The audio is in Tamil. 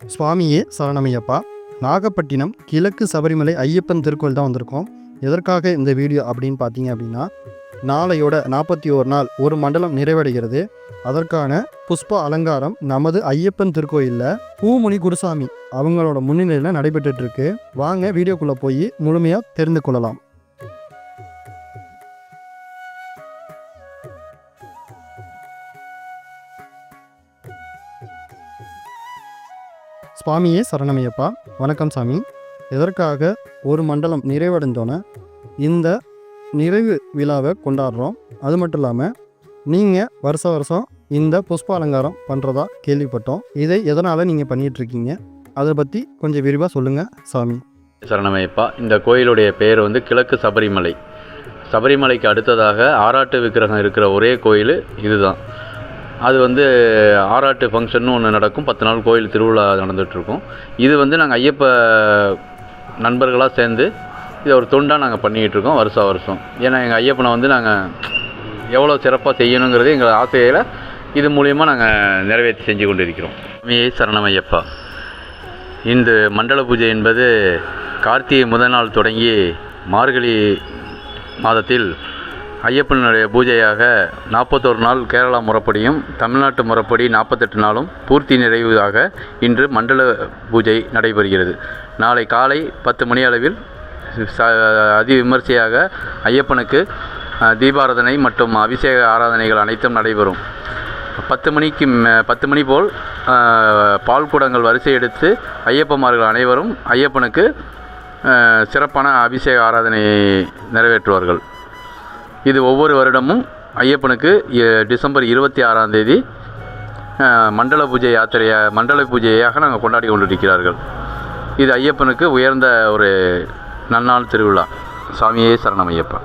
சுவாமியே சரணமையப்பா. நாகப்பட்டினம் கிழக்கு சபரிமலை ஐயப்பன் திருக்கோயில் தான் வந்திருக்கோம். எதற்காக இந்த வீடியோ அப்படின்னு பார்த்தீங்க அப்படின்னா நாளையோட நாற்பத்தி ஒரு நாள் ஒரு மண்டலம் நிறைவடைகிறது. அதற்கான புஷ்ப அலங்காரம் நமது ஐயப்பன் திருக்கோயிலில் பூமொழி குருசாமி அவங்களோட முன்னிலையில் நடைபெற்றுட்டு இருக்கு. வாங்க வீடியோக்குள்ளே போய் முழுமையாக தெரிந்து கொள்ளலாம். சுவாமியே சரணமையப்பா. வணக்கம் சாமி. எதற்காக ஒரு மண்டலம் நிறைவடைந்தோன்னே இந்த நிறைவு விழாவை கொண்டாடுறோம். அது மட்டும் இல்லாமல் நீங்கள் வருஷ வருஷம் இந்த புஷ்ப அலங்காரம் பண்ணுறதா கேள்விப்பட்டோம். இதை எதனால் நீங்கள் பண்ணிகிட்ருக்கீங்க அதை பற்றி கொஞ்சம் விரிவாக சொல்லுங்கள் சாமி. சரணமையப்பா இந்த கோயிலுடைய பெயர் வந்து கிழக்கு சபரிமலை. சபரிமலைக்கு அடுத்ததாக ஆராட்டு விக்கிரகம் இருக்கிற ஒரே கோயில் இதுதான். அது வந்து ஆராட்டு ஃபங்க்ஷன் ஒன்று நடக்கும். பத்து நாள் கோயில் திருவிழா நடந்துகிட்ருக்கும் இது வந்து நாங்கள் ஐயப்ப நண்பர்களாக சேர்ந்து இதை ஒரு தொண்டாக நாங்கள் பண்ணிக்கிட்டு இருக்கோம் வருஷம். வருஷம் ஏன்னா எங்கள் ஐயப்பனை வந்து நாங்கள் எவ்வளோ சிறப்பாக செய்யணுங்கிறது எங்கள் ஆசையில் இது மூலயமா நாங்கள் நிறைவேற்றி செஞ்சு கொண்டு இருக்கிறோம் சரணம் சரணமையப்பா இந்த மண்டல பூஜை என்பது கார்த்திகை முதல் நாள் தொடங்கி மார்கழி மாதத்தில் ஐயப்பனுடைய பூஜையாக நாற்பத்தோரு நாள் கேரளா முறைப்படியும் தமிழ்நாட்டு முறைப்படி நாற்பத்தெட்டு நாளும் பூர்த்தி நிறைவாக இன்று மண்டல பூஜை நடைபெறுகிறது. நாளை காலை பத்து மணி அளவில் ச அதி விமர்சையாக ஐயப்பனுக்கு தீபாராதனை மற்றும் அபிஷேக ஆராதனைகள் அனைத்தும் நடைபெறும். பத்து மணிக்கு மே- பத்து மணி போல் பால் குடங்கள் வரிசை எடுத்து ஐயப்பமார்கள் அனைவரும் ஐயப்பனுக்கு சிறப்பான அபிஷேக ஆராதனை நிறைவேற்றுவார்கள். இது ஒவ்வொரு வருடமும் ஐயப்பனுக்கு டிசம்பர் இருபத்தி ஆறாம் தேதி மண்டல பூஜை யாத்திரையை மண்டல பூஜையாக நாங்கள் கொண்டாடி கொண்டிருக்கிறார்கள். இது ஐயப்பனுக்கு உயர்ந்த ஒரு நன்னாள் திருவிழா. சாமியே சரணம் ஐயப்பா.